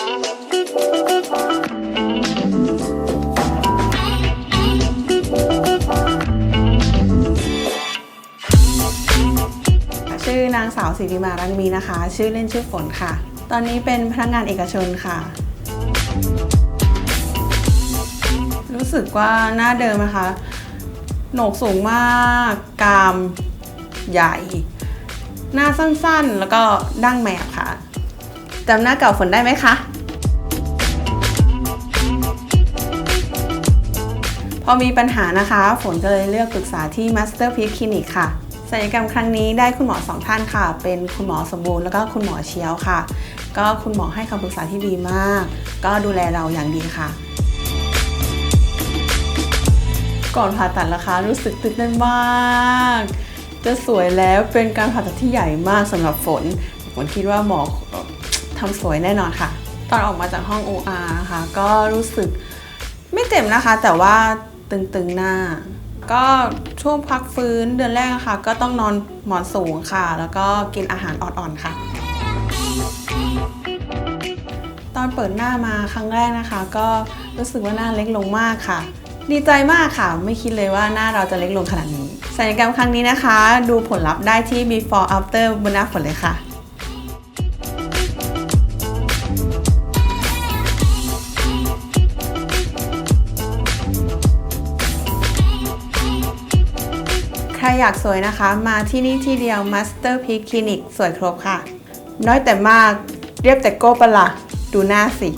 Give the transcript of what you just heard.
ชื่อนางสาวสิริมารันมีนะคะ ชื่อเล่นชื่อฝนค่ะ ตอนนี้เป็นพนักงานเอกชนค่ะ รู้สึกว่าหน้าเดิมนะคะ โหนกสูงมากกรามใหญ่ หน้าสั้นๆ แล้วก็ดั้งแมบค่ะ จำหน้าเก่าฝนได้ไหมคะ พอมีปัญหานะคะ ฝนก็เลยเลือกปรึกษาที่ Masterpiece Clinic ค่ะศัลยกรรมครั้งนี้ได้คุณหมอสองท่านค่ะ เป็นคุณหมอสมบูรณ์แล้วก็คุณหมอเชียวค่ะ ก็คุณหมอให้คำปรึกษาที่ดีมาก ก็ดูแลเราอย่างดีค่ะ ก่อนผ่าตัดนะคะ รู้สึกตื่นเต้นมาก จะสวยแล้วเป็นการผ่าตัดที่ใหญ่มากสำหรับฝน ฝนคิดว่าหมอเอ่อ ทำสวยแน่นอนค่ะ ตอนออกมาจากห้อง OR นะคะก็รู้สึกไม่เจ็บนะคะ แต่ว่าตึงๆหน้า ก็ช่วงพักฟื้นเดือนแรกอะค่ะ ก็ต้องนอนหมอนสูงค่ะ แล้วก็กินอาหารอ่อนๆค่ะ ตอนเปิดหน้ามาครั้งแรกนะคะ ก็รู้สึกว่าหน้าเล็กลงมากค่ะ ดีใจมากค่ะ ไม่คิดเลยว่าหน้าเราจะเล็กลงขนาดนี้ศัลยกรรมครั้งนี้นะคะ ดูผลลัพธ์ได้ที่ before after บนหน้าฝนเลยค่ะ ใครอยากสวยนะคะ มาที่นี่ที่เดียว Masterpiece Clinic สวยครบค่ะ น้อยแต่มากเรียบแต่โก้ปะละ่ะดูหน้าสิ